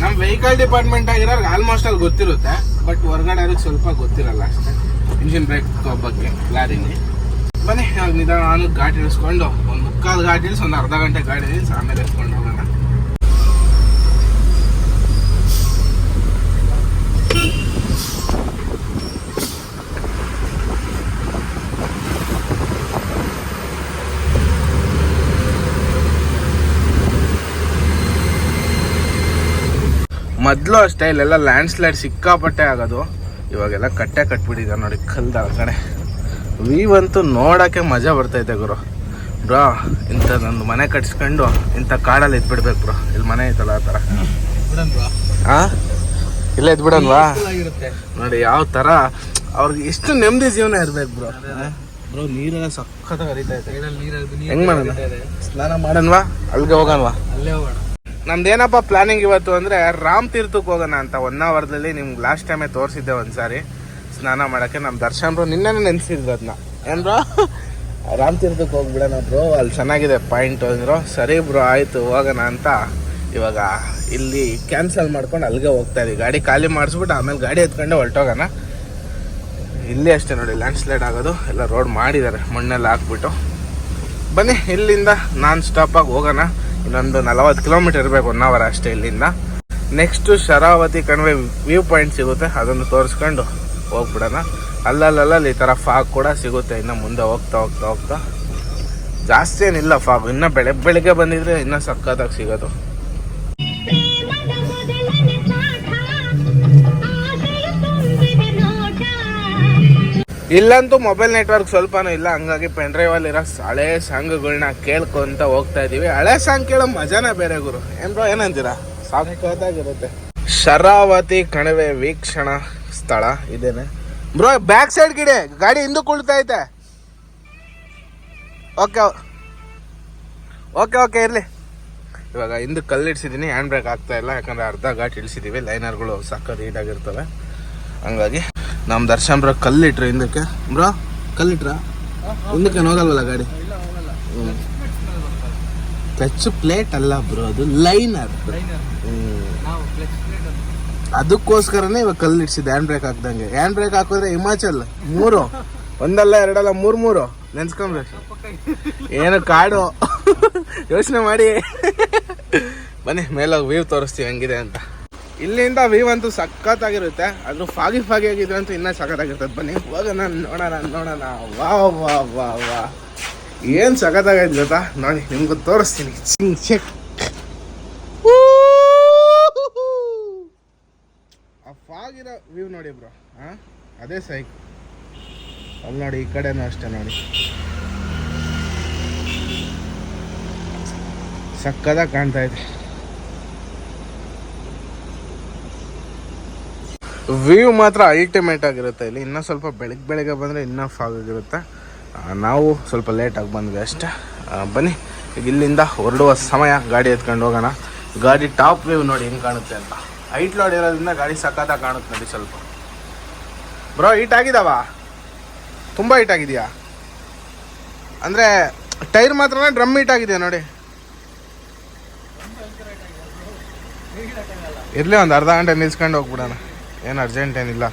ನಮ್ಮ ವೆಹಿಕಲ್ ಡಿಪಾರ್ಟ್ಮೆಂಟ್ ಆಗಿರೋರ್ಗೆ ಆಲ್ಮೋಸ್ಟ್ ಅಲ್ಲಿ ಗೊತ್ತಿರುತ್ತೆ ಬಟ್ ಹೊರಗಡೆ ಅವ್ರಿಗೆ ಸ್ವಲ್ಪ ಗೊತ್ತಿರಲ್ಲ ಅಷ್ಟೇ. ಇಂಜಿನ್ ಬ್ರೇಕ್ ಬಗ್ಗೆ, ಲಾರಿಲಿ. ಬನ್ನಿ ನಾವು ನಿಧಾನ ಗಾಡಿ ಇಳಿಸ್ಕೊಂಡು, ಒಂದು ಮುಕ್ಕಾಲು ಗಾಡಿ ಇಳಿಸಿ, ಒಂದು ಅರ್ಧ ಗಂಟೆ ಗಾಡಿ ಇಳಿಸಿ, ಆಮೇಲೆ ಇಳಿಸ್ಕೊಂಡು ಹೋಗೋಣ. ಮೊದಲು ಅಷ್ಟೇ ಇಲ್ಲೆಲ್ಲ ಲ್ಯಾಂಡ್ ಸ್ಲೈಡ್ ಸಿಕ್ಕಾಪಟ್ಟೆ ಆಗೋದು. ಇವಾಗೆಲ್ಲ ಕಟ್ಟೆ ಕಟ್ಬಿಟ್ಟಿದ್ದಾರೆ ನೋಡಿ ಕಲ್ದ ಕಡೆ ವೀವ್ ಅಂತೂ ನೋಡೋಕ್ಕೆ ಮಜಾ ಬರ್ತೈತೆ ಗುರು. ಬ್ರೋ ಇಂಥ ನಂದು ಮನೆ ಕಟ್ಸ್ಕೊಂಡು ಇಂಥ ಕಾಡಲ್ಲಿ ಇದ್ಬಿಡ್ಬೇಕು ಬ್ರೋ. ಇಲ್ಲಿ ಮನೆ ಐತಲ್ಲ ಆ ಥರ. ಹಾಂ ಇಲ್ಲ ಎದ್ಬಿಡಲ್ವಾ ಆಗಿರುತ್ತೆ ನೋಡಿ ಯಾವ ಥರ ಅವ್ರಿಗೆ ಎಷ್ಟು ನೆಮ್ಮದಿ ಜೀವನ ಇರ್ಬೇಕು ಬ್ರೋ. ಬ್ರೋ ನೀರೆಲ್ಲ ಸಖತ್ ಹರಿತಾ ಹೆಂಗೆ ಹೆಂಗ್ ಮಾಡೋಣ? ಸ್ನಾನ ಮಾಡೋಣವಾ? ಅಲ್ಲಿಗೆ ಹೋಗೋಣವಾ? ಅಲ್ಲೇ ಹೋಗೋಣ. ನಮ್ದೇನಪ್ಪ ಪ್ಲಾನಿಂಗ್ ಇವತ್ತು ಅಂದರೆ ರಾಮ್ ತೀರ್ಥಕ್ಕೆ ಹೋಗೋಣ ಅಂತ ಒನ್ ಅವರ್ದಲ್ಲಿ ನಿಮ್ಗೆ ಲಾಸ್ಟ್ ಟೈಮೇ ತೋರಿಸಿದ್ದೆ ಒಂದ್ಸಾರಿ. ಸ್ನಾನ ಮಾಡಕ್ಕೆ ನಮ್ಮ ದರ್ಶನ್ ಬ್ರೋ ನಿನ್ನೆ ನೆನ್ಸಿದ್ರು ಅದನ್ನ ಏನ್ ಬ್ರೋ? ರಾಮ್ ತೀರ್ಥಕ್ಕೆ ಹೋಗ್ಬಿಡೋಣ ಬ್ರೋ. ಅಲ್ಲಿ ಚೆನ್ನಾಗಿದೆ ಪಾಯಿಂಟ್ ಅಂದ್ರೋ. ಸರಿ ಬ್ರೋ, ಆಯ್ತು, ಹೋಗೋಣ ಅಂತ. ಇವಾಗ ಇಲ್ಲಿ ಕ್ಯಾನ್ಸಲ್ ಮಾಡ್ಕೊಂಡು ಅಲ್ಲಿಗೆ ಹೋಗ್ತಾ ಇದೀವಿ ಗಾಡಿ ಖಾಲಿ ಮಾಡಿಸ್ಬಿಟ್ಟು ಆಮೇಲೆ ಗಾಡಿ ಎತ್ಕೊಂಡೆ ಹೊರಟೋಗೋಣ. ಇಲ್ಲಿ ಅಷ್ಟೇ ನೋಡಿ ಲ್ಯಾಂಡ್ ಸ್ಲೈಡ್ ಆಗೋದು. ಎಲ್ಲ ರೋಡ್ ಮಾಡಿದ್ದಾರೆ. ಮಣ್ಣೆಲ್ಲ ಹಾಕ್ಬಿಟ್ಟು. ಬನ್ನಿ, ಇಲ್ಲಿಂದ ನಾನ್ ಸ್ಟಾಪಾಗಿ ಹೋಗೋಣ. ಇನ್ನೊಂದು ನಲವತ್ತು ಕಿಲೋಮೀಟರ್ ಇರಬೇಕು ಒನ್ ಅವರ್ ಅಷ್ಟೇ ಇಲ್ಲಿಂದ. ನೆಕ್ಸ್ಟ್ ಶರಾವತಿ ಕಣಿವೆ ವ್ಯೂ ಪಾಯಿಂಟ್ ಸಿಗುತ್ತೆ. ಅದನ್ನು ತೋರಿಸ್ಕೊಂಡು ಹೋಗ್ಬಿಡೋಣ. ಅಲ್ಲಲ್ಲಲ್ಲಿ ಈ ಥರ ಫಾಗ್ ಕೂಡ ಸಿಗುತ್ತೆ. ಇನ್ನು ಮುಂದೆ ಹೋಗ್ತಾ ಹೋಗ್ತಾ ಹೋಗ್ತಾ. ಜಾಸ್ತಿ ಏನಿಲ್ಲ ಫಾಗ್ ಇನ್ನು ಬೆಳಗ್ಗೆ ಬೆಳಿಗ್ಗೆ ಬಂದಿದ್ರೆ ಇನ್ನೂ ಸಕ್ಕತ್ತಾಗಿ ಸಿಗೋದು. ಇಲ್ಲಂತೂ ಮೊಬೈಲ್ ನೆಟ್ವರ್ಕ್ ಸ್ವಲ್ಪನೂ ಇಲ್ಲ. ಹಂಗಾಗಿ ಪೆನ್ ಡ್ರೈವ್ ಅಲ್ಲಿರೋ ಹಳೆ ಸಾಂಗ್ಗಳನ್ನ ಕೇಳ್ಕೊಂತ ಹೋಗ್ತಾ ಇದೀವಿ. ಹಳೆ ಸಾಂಗ್ ಕೇಳೋ ಮಜಾನೇ ಬೇರೆ ಗುರು. ಏನ್ ಬ್ರೋ ಏನಂತೀರಾ? ಸಾಕಾಗಿರುತ್ತೆ ಶರಾವತಿ ಕಣಿವೆ ವೀಕ್ಷಣ. ಸ್ಥಳ ಇದೇನೆ. ಬ್ರೋ ಬ್ಯಾಕ್ ಸೈಡ್ ಗಿಡೆ ಗಾಡಿ ಹಿಂದಕ್ಕೆ ಕುಳಿತಾ ಐತೆ. ಓಕೆ ಓಕೆ ಓಕೆ ಇರ್ಲಿ. ಇವಾಗ ಹಿಂದಕ್ಕೆ ಕಲ್ಲು ಇಡ್ಸಿದ್ದೀನಿ ಹ್ಯಾಂಡ್ ಬ್ರೇಕ್ ಆಗ್ತಾ ಇಲ್ಲ ಯಾಕಂದ್ರೆ ಅರ್ಧ ಘಾಟ್ ಇಳಿಸಿದೀವಿ ಲೈನರ್ಗಳು ರೀಡ್ ಆಗಿರ್ತವೆ. ಹಂಗಾಗಿ ನಮ್ಮ ದರ್ಶನ್ ಬ್ರೋ ಕಲ್ಲಿಟ್ರು ಹಿಂದಕ್ಕೆ. ಬ್ರೋ ಕಲ್ಲಿಟ್ರ? ಹಿಂದಕ್ಕೆ ಹೋಗಲ್ವಲ್ಲ ಗಾಡಿ? ಹ್ಞೂ ಕ್ಲಚ್ ಪ್ಲೇಟ್ ಅಲ್ಲ ಬ್ರೋ ಅದು ಲೈನರ್ ಹ್ಞೂ ಅದಕ್ಕೋಸ್ಕರನೇ ಇವಾಗ ಕಲ್ಲು ಇಡ್ಸಿದ್ದು ಹ್ಯಾಂಡ್ ಬ್ರೇಕ್ ಹಾಕ್ದಂಗೆ. ಹ್ಯಾಂಡ್ ಬ್ರೇಕ್ ಹಾಕಿದ್ರೆ ಹಿಮಾಚಲ್. ಮೂರು. ಒಂದಲ್ಲ, ಎರಡಲ್ಲ, ಮೂರು ಮೂರು. ನೆನ್ಸ್ಕೊಂಬೇಕು ಏನು ಕಾಡು? ಯೋಚನೆ ಮಾಡಿ. ಬನ್ನಿ, ಮೇಲೋಗಿ ವೀವ್ ತೋರಿಸ್ತೀವಿ ಹಂಗಿದೆ ಅಂತ. ಇಲ್ಲಿಂದ ವೀವ್ ಅಂತೂ ಸಖತ್ತಾಗಿರುತ್ತೆ. ಅದು ಫಾಗಿ ಫಾಗಿ ಆಗಿದೆ ಅಂತೂ ಇನ್ನೂ ಸಖತ್ತಾಗಿರ್ತದೆ ಬನ್ನಿ, ಹೋಗೋಣ, ನೋಡೋಣ ನೋಡೋಣ. ವಾ ವಾ ವಾ ವಾ. ಏನು ಸಖತ್ತಾಗೈತೆ ಗೊತ್ತಾ? ನೋಡಿ, ನಿಮ್ಗೆ ತೋರಿಸ್ತೀನಿ. ಚಿಂಗ್ ಚೆಕ್ ಆ ವ್ಯೂ ನೋಡಿ ಬ್ರೋ. ಹಾಂ? ಅದೇ ಸೈಕ್ ಅಲ್ಲಿ ನೋಡಿ, ಈ ಕಡೆನೂ ಅಷ್ಟೇ ನೋಡಿ. ಸಕ್ಕದಾಗ ಕಾಣ್ತಾ ಇದೆ. ವ್ಯೂ ಮಾತ್ರ ಅಲ್ಟಿಮೇಟ್ ಆಗಿರುತ್ತೆ ಇಲ್ಲಿ. ಇನ್ನೂ ಸ್ವಲ್ಪ ಬೆಳಗ್ಗೆ ಬೆಳಗ್ಗೆ ಬಂದರೆ ಇನ್ನೂ ಫಾಗ್ ಆಗಿರುತ್ತೆ. ನಾವು ಸ್ವಲ್ಪ ಲೇಟಾಗಿ ಬಂದ್ವಿ ಅಷ್ಟೇ. ಬನ್ನಿ ಈಗ ಇಲ್ಲಿಂದ ಹೊರಡುವ ಸಮಯ. ಗಾಡಿ ಎತ್ಕೊಂಡು ಹೋಗೋಣ. ಗಾಡಿ ಟಾಪ್ ವ್ಯೂ ನೋಡಿ ಹೆಂಗೆ ಕಾಣುತ್ತೆ ಅಂತ. ಹೈಟ್ ಲೋಡ್ ಇರೋದ್ರಿಂದ ಗಾಡಿ ಸಕ್ಕತ್ತಾಗಿ ಕಾಣುತ್ತೆ ನೋಡಿ ಸ್ವಲ್ಪ. ಬ್ರೋ ಹೀಟ್ ಆಗಿದಾವ? ತುಂಬ ಹೀಟ್ ಆಗಿದೆಯಾ? ಅಂದರೆ ಟೈರ್ ಮಾತ್ರ ಡ್ರಮ್ ಹೀಟ್ ಆಗಿದೆಯಾ ನೋಡಿ? ಇರಲಿ, ಒಂದು ಅರ್ಧ ಗಂಟೆ ನಿಲ್ಸ್ಕೊಂಡು ಹೋಗ್ಬಿಡೋಣ. ಏನು ಅರ್ಜೆಂಟ್ ಏನಿಲ್ಲ.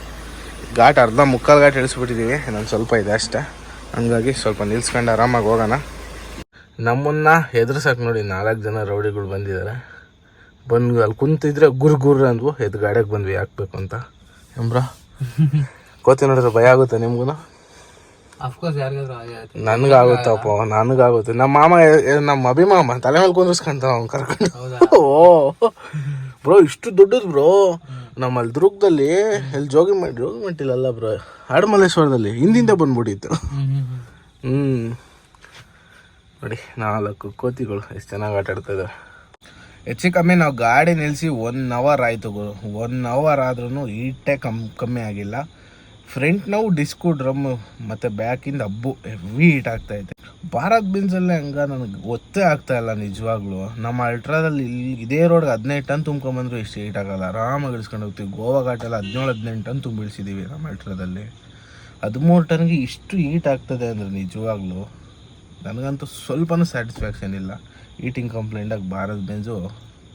ಘಾಟ್ ಅರ್ಧ ಮುಕ್ಕಾಲು ಘಾಟ್ ಇಳಿಸ್ಬಿಟ್ಟಿದ್ದೀವಿ ಇನ್ನೊಂದು ಸ್ವಲ್ಪ ಇದೆ ಅಷ್ಟೇ. ಹಂಗಾಗಿ ಸ್ವಲ್ಪ ನಿಲ್ಸ್ಕೊಂಡು ಆರಾಮಾಗಿ ಹೋಗೋಣ. ನಮ್ಮನ್ನ ಎದುರ್ಸಕ್ಕೆ ನೋಡಿ ನಾಲ್ಕು ಜನ ರೌಡಿಗಳು ಬಂದಿದ್ದಾರೆ ಬಂದು ಅಲ್ಲಿ ಕುಂತಿದ್ರೆ ಗುರ್ ಗುರ್ ಅಂದ್ವು ಎದ್ ಗಾಡಿಯಾಗ ಬಂದ್ವಿ ಹಾಕ್ಬೇಕು ಅಂತ. ಎಂಬ್ರ ಕೋತಿ ನೋಡಿದ್ರೆ ಭಯ ಆಗುತ್ತೆ ನಿಮ್ಗೂ ನನ್ಗಾಗುತ್ತಪ್ಪ ನನಗಾಗುತ್ತೆ. ನಮ್ಮ ಮಾಮ ನಮ್ಮ ಅಭಿಮಾಮ ತಲೆ ಮೇಲೆ ಕುಂದಿಸ್ಕೊಂತಾವ ಅವ್ನು ಕರ್ಕೊಂಡು. ಓ ಬ್ರೋ ಇಷ್ಟು ದೊಡ್ಡದು ಬ್ರೋ. ನಮ್ಮಲ್ಲಿ ದುರ್ಗದಲ್ಲಿ ಎಲ್ಲಿ ಜೋಗಿ ಮಾಡಿ ಜೋಗಿ ಮಟ್ಟಿಲಲ್ಲ ಬ್ರೋ ಹಡಮಲ್ಲೇಶ್ವರದಲ್ಲಿ ಹಿಂದಿಂದ ಬಂದ್ಬಿಟ್ಟಿತ್ತು. ಹ್ಮ್ ನೋಡಿ ನಾಲ್ಕು ಕೋತಿಗಳು ಎಷ್ಟು ಚೆನ್ನಾಗಿ ಆಟ ಆಡ್ತಾ ಹೆಚ್ಚು ಕಮ್ಮಿ ನಾವು ಗಾಡಿ ನಿಲ್ಲಿಸಿ ಒನ್ ಅವರ್ ಆಯಿತು ಒನ್ ಅವರ್ ಆದ್ರೂ ಈಟೇ ಕಮ್, ಕಮ್ಮಿ ಆಗಿಲ್ಲ. ಫ್ರಂಟ್ ನಾವು ಡಿಸ್ಕು ಡ್ರಮ್ ಮತ್ತು ಬ್ಯಾಕಿಂದ ಹಬ್ಬು ಹೆವಿ ಹೀಟ್ ಆಗ್ತಾ ಇದೆ. ಭಾರತ್ ಬಿನ್ಸಲ್ಲೇ ಹಂಗ ನನಗೆ ಗೊತ್ತೇ ಆಗ್ತಾ ಇಲ್ಲ ನಿಜವಾಗ್ಲೂ. ನಮ್ಮ ಅಲ್ಟ್ರಾದಲ್ಲಿ ಇಲ್ಲಿ ಇದೇ ರೋಡ್ಗೆ ಹದಿನೈದು ಟನ್ ತುಂಬ್ಕೊಂಬಂದ್ರು ಇಷ್ಟು ಹೀಟ್ ಆಗಲ್ಲ. ಆರಾಮಾಗಿ ಇಳಿಸ್ಕೊಂಡು ಹೋಗ್ತೀವಿ. ಗೋವಾ ಘಾಟೆಲ್ಲ ಹದಿನೇಳು, ಹದಿನೆಂಟು ಟನ್ ತುಂಬಿಳಿಸಿದ್ದೀವಿ ನಮ್ಮ ಅಲ್ಟ್ರಾದಲ್ಲಿ ಹದಿಮೂರು ಟನ್ಗೆ ಇಷ್ಟು ಹೀಟ್ ಆಗ್ತದೆ ಅಂದರೆ ನಿಜವಾಗ್ಲೂ. ನನಗಂತೂ ಸ್ವಲ್ಪನೂ ಸ್ಯಾಟಿಸ್ಫ್ಯಾಕ್ಷನ್ ಇಲ್ಲ. ಈಟಿಂಗ್ ಕಂಪ್ಲೇಂಟಾಗಿ ಭಾರತ್ ಬೆಂಜು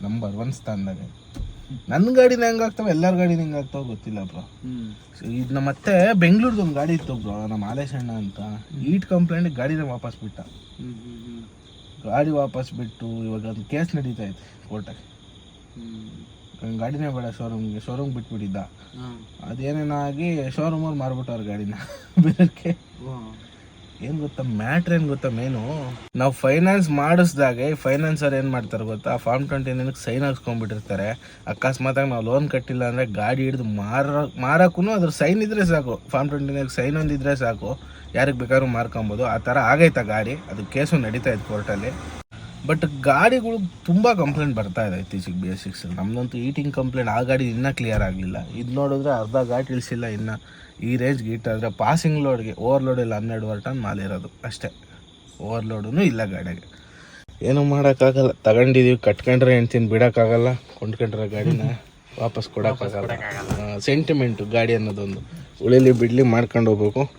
ನಂಬರ್ ಒನ್ ಸ್ಥಾನದಾಗ. ನನ್ನ ಗಾಡಿನ ಹೆಂಗಾಗ್ತಾವೆ ಎಲ್ಲರ ಗಾಡಿನ ಹೆಂಗಾಗ್ತಾವೆ ಗೊತ್ತಿಲ್ಲ ಬ್ರೋ. ಸೊ ಇದು ನಮ್ಮ ಮತ್ತೆ ಬೆಂಗಳೂರ್ದು ಒಂದು ಗಾಡಿ ಇತ್ತು ಬ್ರೋ ನಮ್ಮ ಆಲೇಶಣ್ಣ ಅಂತ. ಈಟ್ ಕಂಪ್ಲೇಂಟ್ ಗಾಡಿನ ವಾಪಸ್ ಬಿಟ್ಟ. ಗಾಡಿ ವಾಪಸ್ ಬಿಟ್ಟು ಇವಾಗ ಅದು ಕೇಸ್ ನಡೀತಾ ಐತೆ ಕೋರ್ಟಾಗಿ ಗಾಡಿನೇ ಬೇಡ ಶೋರೂಮ್ಗೆ ಶೋರೂಮ್ ಬಿಟ್ಬಿಟ್ಟಿದ್ದ. ಅದೇನೇನಾಗಿ ಶೋರೂಮಲ್ಲಿ ಮಾರ್ಬಿಟ್ಟವ್ರ ಗಾಡಿನ. ಬೇರೆಕ್ಕೆ ಏನ್ ಗೊತ್ತಾ? ಮ್ಯಾಟ್ರ್ ಏನು ಗೊತ್ತಾ ಮೇನು? ನಾವು ಫೈನಾನ್ಸ್ ಮಾಡಿಸ್ದಾಗೆ ಫೈನಾನ್ಸರ್ ಏನು ಮಾಡ್ತಾರೆ ಗೊತ್ತಾ? ಫಾರ್ಮ್ ಟ್ವೆಂಟಿ ನೈನ್ಗೆ ಸೈನ್ ಹಾಕ್ಸ್ಕೊಂಡ್ಬಿಟ್ಟಿರ್ತಾರೆ. ಅಕಸ್ಮಾತಾಗಿ ನಾವು ಲೋನ್ ಕಟ್ಟಿಲ್ಲ ಅಂದ್ರೆ ಗಾಡಿ ಹಿಡಿದು ಮಾರ ಮಾರಕ್ಕೂ ಅದ್ರ ಸೈನ್ ಇದ್ರೆ ಸಾಕು. ಫಾರ್ಮ್ ಟ್ವೆಂಟಿ ನೈನ್ ಸೈನ್ ಒಂದಿದ್ರೆ ಸಾಕು. ಯಾರಿಗೆ ಬೇಕಾದ್ರೂ ಮಾರ್ಕೊಬೋದು. ಆ ಥರ ಆಗೈತ ಗಾಡಿ. ಅದು ಕೇಸು ನಡೀತಾ ಇತ್ತು ಕೋರ್ಟಲ್ಲಿ ಬಟ್ ಗಾಡಿಗಳು ತುಂಬ ಕಂಪ್ಲೇಂಟ್ ಬರ್ತಾ ಇದೆ ಇತ್ತೀಚೆಗೆ ಬಿ ಎಸ್ ಸಿಕ್ಸ್ ನಮ್ದಂತೂ ಈಟಿಂಗ್ ಕಂಪ್ಲೇಂಟ್ ಆ ಗಾಡಿ ಇನ್ನೂ ಕ್ಲಿಯರ್ ಆಗಲಿಲ್ಲ. ಇದು ನೋಡಿದ್ರೆ ಅರ್ಧ ಗಾಡಿ ಇಳಿಸಿಲ್ಲ ಇನ್ನು. ಈ ರೇಂಜ್ಗೆ ಇಟ್ಟಾದರೆ ಪಾಸಿಂಗ್ ಲೋಡ್ಗೆ ಓವರ್ಲೋಡ್ ಇಲ್ಲ ಹನ್ನೆರಡುವರೆ ಟನ್ ಮಾಲಿರೋದು ಅಷ್ಟೇ. ಓವರ್ಲೋಡೂ ಇಲ್ಲ ಗಾಡಿಗೆ. ಏನೂ ಮಾಡೋಕ್ಕಾಗಲ್ಲ. ತಗೊಂಡಿದ್ದೀವಿ ಕಟ್ಕೊಂಡ್ರೆ ಹೆಣ್ತೀನಿ ಬಿಡೋಕ್ಕಾಗಲ್ಲ. ಕೊಂಡ್ಕೊಂಡ್ರೆ ಗಾಡಿನ ವಾಪಸ್ ಕೊಡೋಕ್ಕಾಗಲ್ಲ. ಸೆಂಟಿಮೆಂಟು ಗಾಡಿ ಅನ್ನೋದೊಂದು. ಉಳಿಲಿ ಬಿಡಲಿ ಮಾಡ್ಕೊಂಡು ಹೋಗ್ಬೇಕು.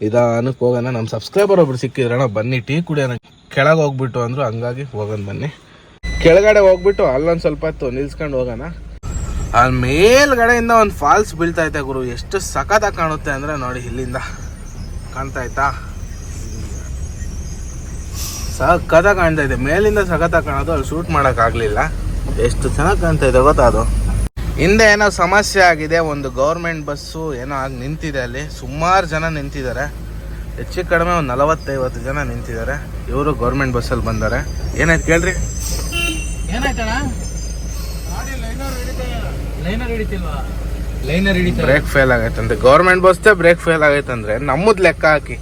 ನಿಧಾನಕ್ಕೆ ಹೋಗೋಣ. ನಮ್ಮ ಸಬ್ಸ್ಕ್ರೈಬರ್ ಒಬ್ರು ಸಿಕ್ಕಿದ್ರಣ ಬನ್ನಿ ಟೀ ಕುಡಿಯೋಣ. ಕೆಳಗೆ ಹೋಗ್ಬಿಟ್ಟು ಅಂದರು ಹಂಗಾಗಿ ಹೋಗೋಣ ಬನ್ನಿ. ಕೆಳಗಡೆ ಹೋಗ್ಬಿಟ್ಟು ಅಲ್ಲೊಂದು ಸ್ವಲ್ಪ ಹೊತ್ತು ನಿಲ್ಸ್ಕೊಂಡು ಹೋಗೋಣ. ಅಲ್ಲಿ ಮೇಲ್ಗಡೆಯಿಂದ ಒಂದು ಫಾಲ್ಸ್ ಬೀಳ್ತಾ ಐತೆ ಗುರು. ಎಷ್ಟು ಸಖತ್ತಾಗಿ ಕಾಣುತ್ತೆ ಅಂದರೆ ನೋಡಿ ಇಲ್ಲಿಂದ. ಕಾಣ್ತಾ ಆಯ್ತಾ ಸಖತ್ತಾಗಿ ಕಾಣ್ತಾ ಇದೆ. ಮೇಲಿಂದ ಸಖತ್ತಾಗಿ ಕಾಣೋದು ಅಲ್ಲಿ ಶೂಟ್ ಮಾಡೋಕ್ಕಾಗಲಿಲ್ಲ ಎಷ್ಟು ಚೆನ್ನಾಗಿ ಕಾಣ್ತಾ ಇದೆ ಗೊತ್ತಾ ಅದು? ಹಿಂದೆ ಏನೋ ಸಮಸ್ಯೆ ಆಗಿದೆ. ಒಂದು ಗೌರ್ಮೆಂಟ್ ಬಸ್ಸು ಏನೋ ಆಗಿ ನಿಂತಿದೆ ಅಲ್ಲಿ. ಸುಮಾರು ಜನ ನಿಂತಿದ್ದಾರೆ. ಹೆಚ್ಚು ಕಡಿಮೆ ಒಂದು ನಲವತ್ತೈವತ್ತು ಜನ ನಿಂತಿದ್ದಾರೆ. ಇವರು ಗೌರ್ಮೆಂಟ್ ಬಸ್ಸಲ್ಲಿ ಬಂದಾರೆ. ಏನಾಯ್ತು ಕೇಳ್ರಿ? ಏನಾಯ್ತಣ್ಣ ಲೈನರ್ ಹಿಡಿತಿಲ್ವಾ ಲೈನರ್ ಹಿಡಿತ ಬ್ರೇಕ್ ಫೇಲ್ ಆಗೈತಂತೆ ಗೌರ್ಮೆಂಟ್ ಬಸ್ ಬ್ರೇಕ್ ಫೇಲ್ ಆಗೈತಂದ್ರೆ ನಮ್ಮದ್ ಲೆಕ್ಕ ಹಾಕಿ.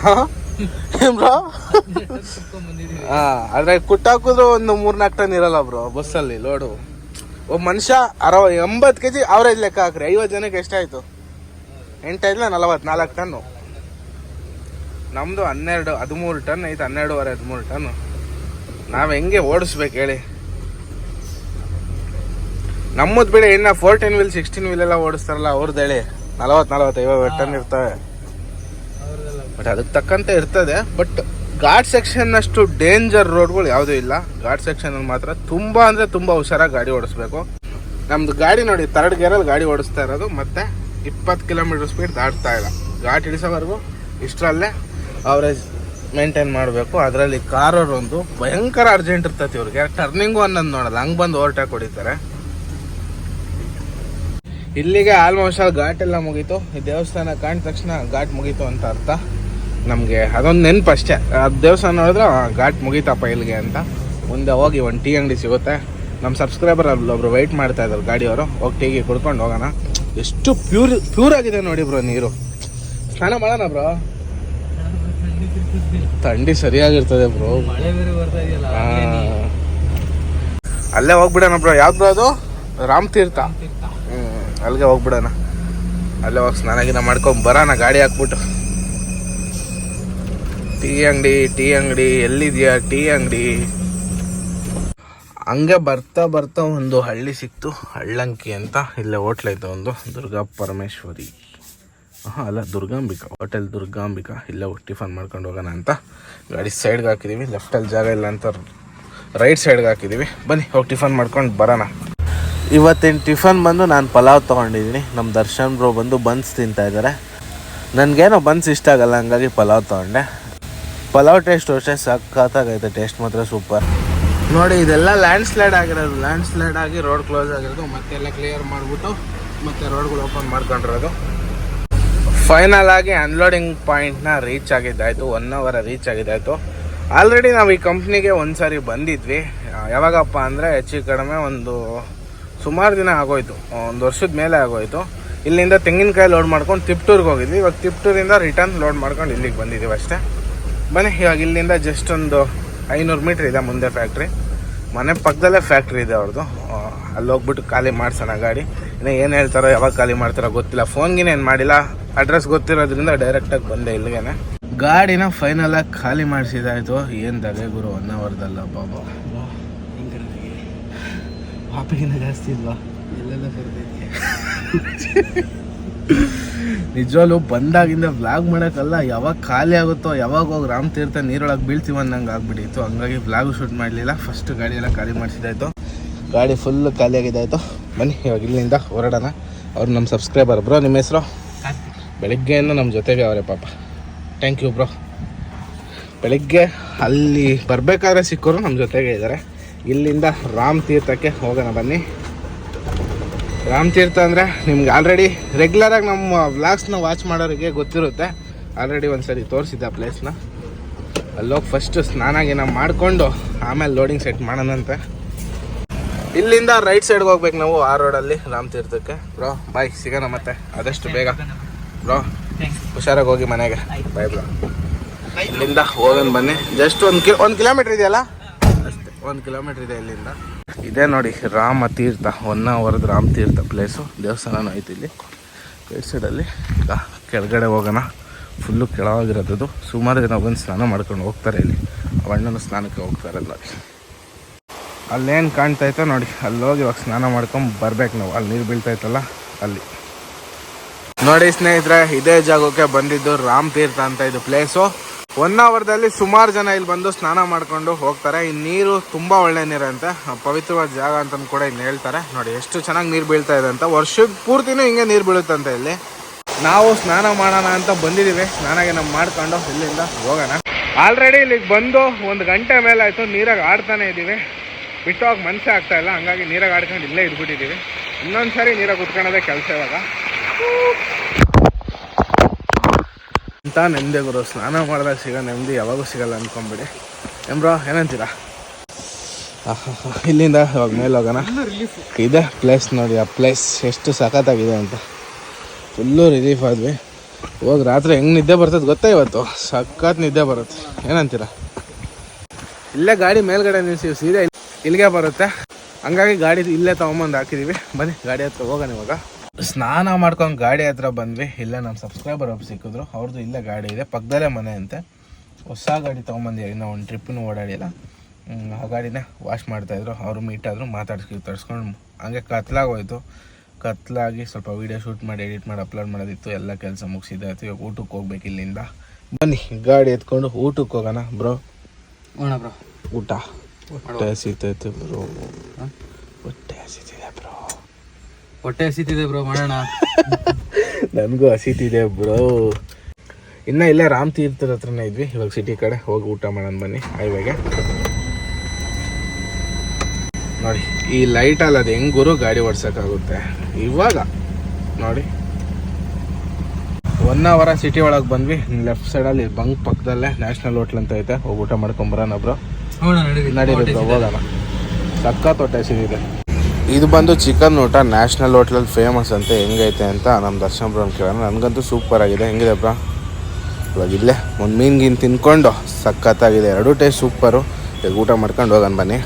ಬ್ರೋ? ಹಾ ಆದ್ರೆ ಕುಟ್ಟಾಕಿದ್ರು ಒಂದು ಮೂರ್ನಾಲ್ಕು ಟನ್ ಇರಲ್ಲ ಬ್ರೋ ಬಸ್ಸಲ್ಲಿ ಲೋಡು ಒಬ್ಬ ಮನುಷ್ಯ ಅರವ ಎಂಬತ್ತು ಕೆ ಜಿ ಅವರೇಜ್ ಲೆಕ್ಕ ಹಾಕ್ರಿ. ಐವತ್ತು ಜನಕ್ಕೆ ಎಷ್ಟಾಯ್ತು ಎಂಟೈದ್ಲ ನಲವತ್ತು ನಾಲ್ಕು ಟನ್ನು ನಮ್ದು ಹನ್ನೆರಡು ಹದಿಮೂರು ಟನ್ ಐತೆ ಹನ್ನೆರಡುವರೆ ಹದಿಮೂರು ಟನ್ನು ನಾವು ಹೆಂಗೆ ಓಡಿಸ್ಬೇಕು ಹೇಳಿ? ನಮ್ಮದು ಬಿಡಿ ಇನ್ನ ಫೋರ್ಟೀನ್ ವೀಲ್ ಸಿಕ್ಸ್ಟೀನ್ ವೀಲ್ ಎಲ್ಲ ಓಡಿಸ್ತಾರಲ್ಲ ಅವ್ರದ್ದು ಹೇಳಿ ನಲವತ್ತು ನಲವತ್ತು ಐವತ್ತು ಟನ್ ಇರ್ತವೆ. ಬಟ್ ಅದಕ್ಕೆ ತಕ್ಕಂತೆ ಇರ್ತದೆ. ಬಟ್ ಘಾಟ್ ಸೆಕ್ಷನ್ ಅಷ್ಟು ಡೇಂಜರ್ ರೋಡ್ಗಳು ಯಾವುದೂ ಇಲ್ಲ. ಘಾಟ್ ಸೆಕ್ಷನ್ ಮಾತ್ರ ತುಂಬಾ ಅಂದ್ರೆ ತುಂಬಾ ಹುಷಾರಾಗಿ ಗಾಡಿ ಓಡಿಸ್ಬೇಕು. ನಮ್ದು ಗಾಡಿ ನೋಡಿ ತರ್ಡ್ ಗೇರಲ್ಲಿ ಗಾಡಿ ಓಡಿಸ್ತಾ ಇರೋದು ಮತ್ತೆ ಇಪ್ಪತ್ತು ಕಿಲೋಮೀಟರ್ ಸ್ಪೀಡ್ ದಾಟ್ತಾ ಇಲ್ಲ. ಘಾಟ್ ಇಳಿಸೋವರೆಗೂ ಇಷ್ಟರಲ್ಲೇ ಅವರೇಜ್ ಮೇಂಟೈನ್ ಮಾಡಬೇಕು. ಅದರಲ್ಲಿ ಕಾರ್ ಒಂದು ಭಯಂಕರ ಅರ್ಜೆಂಟ್ ಇರ್ತೈತಿ ಇವ್ರಿಗೆ. ಟರ್ನಿಂಗು ಅನ್ನೋದು ನೋಡಲ್ಲ ಹಂಗೆ ಬಂದು ಓವರ್ಟೇಕ್ ಹೊಡಿತಾರೆ. ಇಲ್ಲಿಗೆ ಆಲ್ಮೋಸ್ಟ್ ಆಲ್ ಘಾಟ್ ಎಲ್ಲ ಮುಗೀತು. ಈ ದೇವಸ್ಥಾನ ಕಾಣಿದ ತಕ್ಷಣ ಘಾಟ್ ಮುಗೀತು ಅಂತ ಅರ್ಥ. ನಮಗೆ ಅದೊಂದು ನೆನಪು ಅಷ್ಟೇ. ಆ ದೇವಸ್ಥಾನ ನೋಡಿದ್ರೆ ಘಾಟ್ ಮುಗೀತಪ್ಪ ಇಲ್ಲಿಗೆ ಅಂತ. ಮುಂದೆ ಹೋಗಿ ಒಂದು ಟೀ ಅಂಗಡಿ ಸಿಗುತ್ತೆ. ನಮ್ಮ ಸಬ್ಸ್ಕ್ರೈಬರ್ ಅಲ್ಲಿ ಒಬ್ರು ವೆಯ್ಟ್ ಮಾಡ್ತಾ ಇದ್ದಾರೆ ಗಾಡಿಯವರು. ಹೋಗಿ ಟೀಗೆ ಕುಡ್ಕೊಂಡು ಹೋಗೋಣ. ಎಷ್ಟು ಪ್ಯೂರ್ ಪ್ಯೂರ್ ಆಗಿದೆ ನೋಡಿ ಬ್ರೋ ನೀರು. ಸ್ನಾನ ಮಾಡೋಣ ಬ್ರೋ? ಥಂಡಿ ಸರಿಯಾಗಿರ್ತದೆ ಬ್ರೋ. ಅಲ್ಲೇ ಹೋಗ್ಬಿಡೋಣ ಬ್ರೋ. ಯಾವ್ದು ಬ್ರೋ ಅದು? ರಾಮ್ ತೀರ್ಥ ಹ್ಮ್. ಅಲ್ಲಿಗೆ ಹೋಗ್ಬಿಡೋಣ. ಅಲ್ಲೇ ಹೋಗಿ ಸ್ನಾನ ಮಾಡ್ಕೊಂಡು ಬರೋಣ, ಗಾಡಿ ಹಾಕ್ಬಿಟ್ಟು. ಟೀ ಅಂಗಡಿ ಟೀ ಅಂಗಡಿ, ಎಲ್ಲಿದೆಯಾ? ಟೀ ಅಂಗಡಿ. ಹಂಗೆ ಬರ್ತಾ ಬರ್ತಾ ಒಂದು ಹಳ್ಳಿ ಸಿಕ್ತು. ಹಳ್ಳಂಕಿ ಅಂತ ಇಲ್ಲೇ ಹೋಟ್ಲ್ ಐತೆ ಒಂದು. ದುರ್ಗಾ ಪರಮೇಶ್ವರಿ. ಹಾಂ ಅಲ್ಲ, ದುರ್ಗಾಂಬಿಕಾ. ಹೋಟೆಲ್ ದುರ್ಗಾಂಬಿಕಾ. ಇಲ್ಲೇ ಟಿಫನ್ ಮಾಡ್ಕೊಂಡು ಹೋಗೋಣ ಅಂತ. ಗಾಡಿ ಸೈಡ್ಗೆ ಹಾಕಿದ್ದೀವಿ ಲೆಫ್ಟಲ್ಲಿ ಜಾಗ ಇಲ್ಲ ಅಂತ ರೈಟ್ ಸೈಡ್ಗೆ ಹಾಕಿದ್ದೀವಿ ಬನ್ನಿ, ಹೋಗಿ ಟಿಫನ್ ಮಾಡ್ಕೊಂಡು ಬರೋಣ. ಇವತ್ತಿನ ಟಿಫನ್ ಬಂದು ನಾನು ಪಲಾವ್ ತೊಗೊಂಡಿದ್ದೀನಿ. ನಮ್ಮ ದರ್ಶನ್ ಬ್ರೋ ಬಂದು ಬನ್ಸ್ ತಿಂತಾ ಇದ್ದಾರೆ ನನಗೇನೋ ಬನ್ಸ್ ಇಷ್ಟ ಆಗಲ್ಲ, ಹಂಗಾಗಿ ಪಲಾವ್ ತೊಗೊಂಡೆ. ಪಲಾವ್ ಟೇಸ್ಟ್ ಅಷ್ಟೇ ಸಖತ್ತಾಗೈತೆ ಟೇಸ್ಟ್ ಮಾತ್ರ ಸೂಪರ್ ನೋಡಿ, ಇದೆಲ್ಲ ಲ್ಯಾಂಡ್ ಸ್ಲೈಡ್ ಆಗಿರೋದು. ಲ್ಯಾಂಡ್ ಸ್ಲೈಡ್ ಆಗಿ ರೋಡ್ ಕ್ಲೋಸ್ ಆಗಿರೋದು. ಮತ್ತೆಲ್ಲ ಕ್ಲಿಯರ್ ಮಾಡಿಬಿಟ್ಟು ಮತ್ತೆ ರೋಡ್ಗಳು ಓಪನ್ ಮಾಡ್ಕೊಂಡಿರೋದು. ಫೈನಲ್ ಆಗಿ ಅನ್ಲೋಡಿಂಗ್ ಪಾಯಿಂಟ್ನ ರೀಚ್ ಆಗಿದ್ದಾಯಿತು. ಒನ್ ಅವರ್ ರೀಚ್ ಆಗಿದ್ದಾಯಿತು. ಆಲ್ರೆಡಿ ನಾವು ಈ ಕಂಪ್ನಿಗೆ ಒಂದು ಬಂದಿದ್ವಿ. ಯಾವಾಗಪ್ಪ ಅಂದರೆ ಹೆಚ್ಚು ಕಡಿಮೆ ಒಂದು ಸುಮಾರು ದಿನ ಆಗೋಯ್ತು. ಒಂದು ವರ್ಷದ ಮೇಲೆ ಆಗೋಯ್ತು. ಇಲ್ಲಿಂದ ತೆಂಗಿನಕಾಯಿ ಲೋಡ್ ಮಾಡ್ಕೊಂಡು ತಿಪ್ಟೂರ್ಗೆ ಹೋಗಿದ್ವಿ. ಇವಾಗ ತಿಪ್ಟೂರಿಂದ ರಿಟರ್ನ್ ಲೋಡ್ ಮಾಡ್ಕೊಂಡು ಇಲ್ಲಿಗೆ ಬಂದಿದ್ದೀವಿ ಅಷ್ಟೇ. ಬನ್ನಿ, ಇವಾಗ ಇಲ್ಲಿಂದ ಜಸ್ಟ್ ಒಂದು ಐನೂರು ಮೀಟ್ರ್ ಇದೆ ಮುಂದೆ ಫ್ಯಾಕ್ಟ್ರಿ ಮನೆ ಪಕ್ಕದಲ್ಲೇ ಫ್ಯಾಕ್ಟ್ರಿ ಇದೆ ಅವ್ರದ್ದು ಅಲ್ಲಿ ಹೋಗ್ಬಿಟ್ಟು ಖಾಲಿ ಮಾಡ್ಸೋಣ ಗಾಡಿ. ಇನ್ನು ಏನು ಹೇಳ್ತಾರೋ, ಯಾವಾಗ ಖಾಲಿ ಮಾಡ್ತಾರೋ ಗೊತ್ತಿಲ್ಲ. ಫೋನ್ಗಿನ ಏನು ಮಾಡಿಲ್ಲ. ಅಡ್ರೆಸ್ ಗೊತ್ತಿರೋದ್ರಿಂದ ಡೈರೆಕ್ಟಾಗಿ ಬಂದೆ ಇಲ್ಲಿಗೆ ಗಾಡಿನ ಫೈನಲಾಗಿ ಖಾಲಿ ಮಾಡಿಸಿದಾಯ್ತು. ಏನು ದಗೆ ಗುರು ಒನ್ ಅವರ್ದಲ್ಲ ಬಾಬಾ ಪಾಪಿಗಿನ ಜಾಸ್ತಿ ಇಲ್ವಾ ಎಲ್ಲೆಲ್ಲ ಬರ್ತೈತೆ ನಿಜವಾಗ್ಲೂ ಬಂದಾಗಿಂದ ವ್ಲಾಗ್ ಮಾಡೋಕ್ಕಲ್ಲ ಯಾವಾಗ ಖಾಲಿ ಆಗುತ್ತೋ ಯಾವಾಗ ಹೋಗಿ ರಾಮ್ ತೀರ್ಥ ನೀರೊಳಗೆ ಬೀಳ್ತೀವಿ ಅನ್ನಂಗೆ ಆಗ್ಬಿಟ್ಟಿತ್ತು. ಹಂಗಾಗಿ ವ್ಲಾಗ್ ಶೂಟ್ ಮಾಡಲಿಲ್ಲ. ಫಸ್ಟ್ ಗಾಡಿ ಎಲ್ಲ ಖಾಲಿ ಮಾಡಿಸಿದಾಯ್ತು ಗಾಡಿ ಫುಲ್ ಖಾಲಿ ಆಗಿದ್ದಾಯ್ತು ಬನ್ನಿ ಇವಾಗ ಇಲ್ಲಿಂದ ಹೊರಡೋಣ. ಅವ್ರು ನಮ್ಮ ಸಬ್ಸ್ಕ್ರೈಬರ್ ಬ್ರೋ ನಿಮ್ಮ ಹೆಸರು? ಬೆಳಿಗ್ಗೆಯಿಂದ ನಮ್ಮ ಜೊತೆಗೆ ಅವರೇ ಪಾಪ. ಥ್ಯಾಂಕ್ ಯು ಬ್ರೋ ಬೆಳಿಗ್ಗೆ ಅಲ್ಲಿ ಬರಬೇಕಾದ್ರೆ ಸಿಕ್ಕೋರು ನಮ್ಮ ಜೊತೆಗೆ ಇದ್ದಾರೆ ಇಲ್ಲಿಂದ ರಾಮ್ ತೀರ್ಥಕ್ಕೆ ಹೋಗೋಣ ಬನ್ನಿ. ರಾಮ್ ತೀರ್ಥ ಅಂದರೆ ನಿಮ್ಗೆ ಆಲ್ರೆಡಿ ರೆಗ್ಯುಲರಾಗಿ ನಮ್ಮ ವ್ಲಾಗ್ಸ್ನ ವಾಚ್ ಮಾಡೋರಿಗೆ ಗೊತ್ತಿರುತ್ತೆ. ಆಲ್ರೆಡಿ ಒಂದ್ಸರಿ ತೋರಿಸಿದ್ದೆ ಆ ಪ್ಲೇಸ್ನ ಅಲ್ಲೋಗಿ ಫಸ್ಟ್ ಸ್ನಾನ ಗೀನ ಮಾಡಿಕೊಂಡು ಆಮೇಲೆ ಲೋಡಿಂಗ್ ಸೆಟ್ ಮಾಡೋಣಂತೆ. ಇಲ್ಲಿಂದ ರೈಟ್ ಸೈಡ್ಗೆ ಹೋಗ್ಬೇಕು ನಾವು ಆ ರೋಡಲ್ಲಿ ರಾಮ್ ತೀರ್ಥಕ್ಕೆ. ಬ್ರೋ ಬಾಯ್ ಸಿಗೋಣ ಮತ್ತೆ. ಆದಷ್ಟು ಬೇಗ. ಬ್ರೋ ಹುಷಾರಾಗಿ ಹೋಗಿ ಮನೆಗೆ. ಬಾಯ್ ಬ್ರೋ ಇಲ್ಲಿಂದ ಹೋಗೋಣ ಬನ್ನಿ. ಜಸ್ಟ್ ಒಂದು ಕಿ ಒಂದು ಕಿಲೋಮೀಟ್ರ್ ಇದೆಯಲ್ಲ? ಒಂದು ಕಿಲೋಮೀಟ್ರ್ ಇದೆ ಇಲ್ಲಿಂದ. ಇದೇ ನೋಡಿ, ರಾಮ ತೀರ್ಥ, ಒನ್ ಅವರ್ದು ರಾಮ ತೀರ್ಥ ಪ್ಲೇಸು ದೇವಸ್ಥಾನನೂ ಐತಿ ಇಲ್ಲಿ. ರೈಟ್ ಸೈಡಲ್ಲಿ ಈಗ ಕೆಳಗಡೆ ಹೋಗೋಣ. ಫುಲ್ಲು ಕೆಳವಾಗಿರೋದು ಸುಮಾರು ಜನ ಬಂದು ಸ್ನಾನ ಮಾಡ್ಕೊಂಡು ಹೋಗ್ತಾರೆ ಇಲ್ಲಿ. ಅಣ್ಣನ ಸ್ನಾನಕ್ಕೆ ಹೋಗ್ತಾರೆ ನೋಡಿ. ಅಲ್ಲೇನು ಕಾಣ್ತೈತೆ ನೋಡಿ ಅಲ್ಲಿ ಹೋಗಿ ಇವಾಗ ಸ್ನಾನ ಮಾಡ್ಕೊಂಡು ಬರ್ಬೇಕು ನಾವು. ಅಲ್ಲಿ ನೀರು ಬೀಳ್ತೈತಲ್ಲ ಅಲ್ಲಿ. ನೋಡಿ ಸ್ನೇಹಿತರೆ, ಇದೇ ಜಾಗಕ್ಕೆ ಬಂದಿದ್ದು ರಾಮ್ ತೀರ್ಥ ಅಂತ ಇದು ಪ್ಲೇಸು ಒನ್ ಅವರ್ದಲ್ಲಿ ಸುಮಾರು ಜನ ಇಲ್ಲಿ ಬಂದು ಸ್ನಾನ ಮಾಡ್ಕೊಂಡು ಹೋಗ್ತಾರೆ. ಈ ನೀರು ತುಂಬ ಒಳ್ಳೆ ನೀರಂತೆ. ಪವಿತ್ರವಾದ ಜಾಗ ಅಂತ ಕೂಡ ಇಲ್ಲಿ ಹೇಳ್ತಾರೆ. ನೋಡಿ, ಎಷ್ಟು ಚೆನ್ನಾಗಿ ನೀರು ಬೀಳ್ತಾ ಇದೆ ಅಂತ. ವರ್ಷದ ಪೂರ್ತಿನೂ ಹಿಂಗೆ ನೀರು ಬೀಳುತ್ತಂತೆ ಇಲ್ಲಿ. ನಾವು ಸ್ನಾನ ಮಾಡೋಣ ಅಂತ ಬಂದಿದ್ದೀವಿ ಸ್ನಾನಗೆ ನಮ್ಮ ಮಾಡ್ಕೊಂಡು ಇಲ್ಲಿಂದ ಹೋಗೋಣ. ಆಲ್ರೆಡಿ ಇಲ್ಲಿಗೆ ಬಂದು ಒಂದು ಗಂಟೆ ಮೇಲೆ ಆಯಿತು ನೀರಾಗ ಆಡ್ತಾನೆ ಇದ್ದೀವಿ ಬಿಟ್ಟು ಹೋಗಿ ಮನಸ್ಸೇ ಆಗ್ತಾ ಇಲ್ಲ. ಹಂಗಾಗಿ ನೀರಾಗ ಆಡ್ಕೊಂಡು ಇಲ್ಲೇ ಇದ್ಬಿಟ್ಟಿದ್ದೀವಿ ಇನ್ನೊಂದು ಸಾರಿ ನೀರಾಗ ಕುತ್ಕೊಳ್ಳೋದೇ ಕೆಲಸ ಇವಾಗ. ಅಂತ ನೆಮ್ಮದಿ ಗುರು. ಸ್ನಾನ ಮಾಡಿದಾಗ ಸಿಗೋ ನೆಮ್ಮದಿ ಯಾವಾಗೂ ಸಿಗಲ್ಲ ಅಂದ್ಕೊಂಬಿಡಿ ಏನ್ಬ್ರೋ ಏನಂತೀರಾ. ಇಲ್ಲಿಂದ ಇವಾಗ ಮೇಲೆ ಹೋಗೋಣ. ಇದೆ ಪ್ಲೇಸ್ ನೋಡಿ, ಆ ಪ್ಲೇಸ್ ಎಷ್ಟು ಸಖತ್ತಾಗಿದೆ ಅಂತ. ಫುಲ್ಲು ರಿಲೀಫ್ ಆದ್ವಿ. ಹೋಗಿ ರಾತ್ರಿ ಹೆಂಗೆ ನಿದ್ದೆ ಬರ್ತದೆ ಗೊತ್ತಾ ಇವತ್ತು? ಸಖತ್ ನಿದ್ದೆ ಬರುತ್ತೆ. ಏನಂತೀರಾ? ಇಲ್ಲೇ ಗಾಡಿ ಮೇಲ್ಗಡೆ ನಿಲ್ಸಿವಿ ಸೀದಾ ಇಲ್- ಇಲ್ಲಿಗೆ ಬರುತ್ತೆ. ಹಂಗಾಗಿ ಗಾಡಿ ಇಲ್ಲೇ ತೊಗೊಂಬಂದು ಹಾಕಿದೀವಿ. ಬನ್ನಿ, ಗಾಡಿ ಹತ್ರ ಹೋಗೋಣ ಇವಾಗ. ಸ್ನಾನ ಮಾಡ್ಕೊಂಡು ಗಾಡಿ ಹತ್ರ ಬಂದ್ವಿ. ಇಲ್ಲ ನಮ್ಮ ಸಬ್ಸ್ಕ್ರೈಬರ್ ಒಬ್ಬ ಸಿಕ್ಕಿದ್ರು. ಅವ್ರದ್ದು ಇಲ್ಲೇ ಗಾಡಿ ಇದೆ. ಪಕ್ಕದಲ್ಲೇ ಮನೆ ಅಂತೆ. ಹೊಸ ಗಾಡಿ ತೊಗೊಂಬಂದಿದ್ದೀವಿ ನಾವು ಒಂದು ಟ್ರಿಪ್ಪನ್ನು ಓಡಾಡಿಲ್ಲ. ಆ ಗಾಡಿನ ವಾಶ್ ಮಾಡ್ತಾಯಿದ್ರು ಅವರು ಮೀಟ್ ಆದರು ಮಾತಾಡ್ಸ್ಕೊ ತರ್ಸ್ಕೊಂಡು ಹಂಗೆ ಕತ್ಲಾಗೋಯ್ತು. ಕತ್ಲಾಗಿ ಸ್ವಲ್ಪ ವೀಡಿಯೋ ಶೂಟ್ ಮಾಡಿ ಎಡಿಟ್ ಮಾಡಿ ಅಪ್ಲೋಡ್ ಮಾಡೋದಿತ್ತು. ಎಲ್ಲ ಕೆಲಸ ಮುಗಿಸಿದ್ದಾಯ್ತು ಇವಾಗ ಊಟಕ್ಕೆ ಹೋಗ್ಬೇಕು ಇಲ್ಲಿಂದ. ಬನ್ನಿ ಗಾಡಿ ಎತ್ಕೊಂಡು ಊಟಕ್ಕೆ ಹೋಗೋಣ ಬ್ರೋ. ಬ್ರೋ. ಊಟ. ಹೊಟ್ಟೆ ಹಸಿತೈತೆ ಬ್ರೋ. ಹೊಟ್ಟೆ ಹಸಿತಿದೆ ಬ್ರೋ ಹೊಟ್ಟೆ ಹಸಿತಿದೆ ಬ್ರೋ ಮಾಡೋಣ. ನನಗೂ ಹಸಿತಿದೆ ಬ್ರೋ ಇನ್ನ ಇಲ್ಲೇ ರಾಮ್ ತೀರ್ಥದ ಹತ್ರನೇ ಇದ್ವಿ ಇವಾಗ ಸಿಟಿ ಕಡೆ ಹೋಗಿ ಊಟ ಮಾಡೋಣ ಬನ್ನಿ ಹೈವೇಗೆ ನೋಡಿ ಈ ಲೈಟಲ್ಲಿ ಅದು ಹೆಂಗೂ ಗುರು ಗಾಡಿ ಓಡ್ಸೋಕ್ಕಾಗುತ್ತೆ? ಇವಾಗ ನೋಡಿ. ಒನ್ ಅವರ ಸಿಟಿ ಒಳಗೆ ಬಂದ್ವಿ ಲೆಫ್ಟ್ ಸೈಡಲ್ಲಿ ಬಂಕ್ ಪಕ್ಕದಲ್ಲೇ ನ್ಯಾಷನಲ್ ಹೋಟ್ಲ್ ಅಂತ ಐತೆ ಹೋಗಿ ಊಟ ಮಾಡ್ಕೊಂಬರೋಣ ಬ್ರೋ ಹೋಣ ನಡೀರಿ. ಬ್ರೋ ಹೋಗೋಣ. ಸಕ್ಕ ಹೊಟ್ಟೆ ಹಸಿದಿದೆ ಇದು ಬಂದು ಚಿಕನ್ ಊಟ, ನ್ಯಾಷನಲ್ ಹೋಟ್ಲಲ್ಲಿ ಫೇಮಸ್ ಅಂತ ಹೆಂಗೈತೆ ಅಂತ ನಮ್ಮ ದರ್ಶನ್ ಬ್ರಹ್ಮ ಕೇಳೋಣ. ನನಗಂತೂ ಸೂಪರ್ ಆಗಿದೆ. ಹೆಂಗಿದೆ ಬ್ರಾ? ಇವಾಗ ಇಲ್ಲೇ ಒಂದು ಮೀನು ಗೀನ್ ತಿನ್ಕೊಂಡು ಸಖತ್ತಾಗಿದೆ. ಎರಡೂ ಟೇಸ್ಟ್ ಸೂಪರು ಈಗ ಊಟ ಮಾಡ್ಕೊಂಡು ಹೋಗೋಣ ಬನ್ನಿ.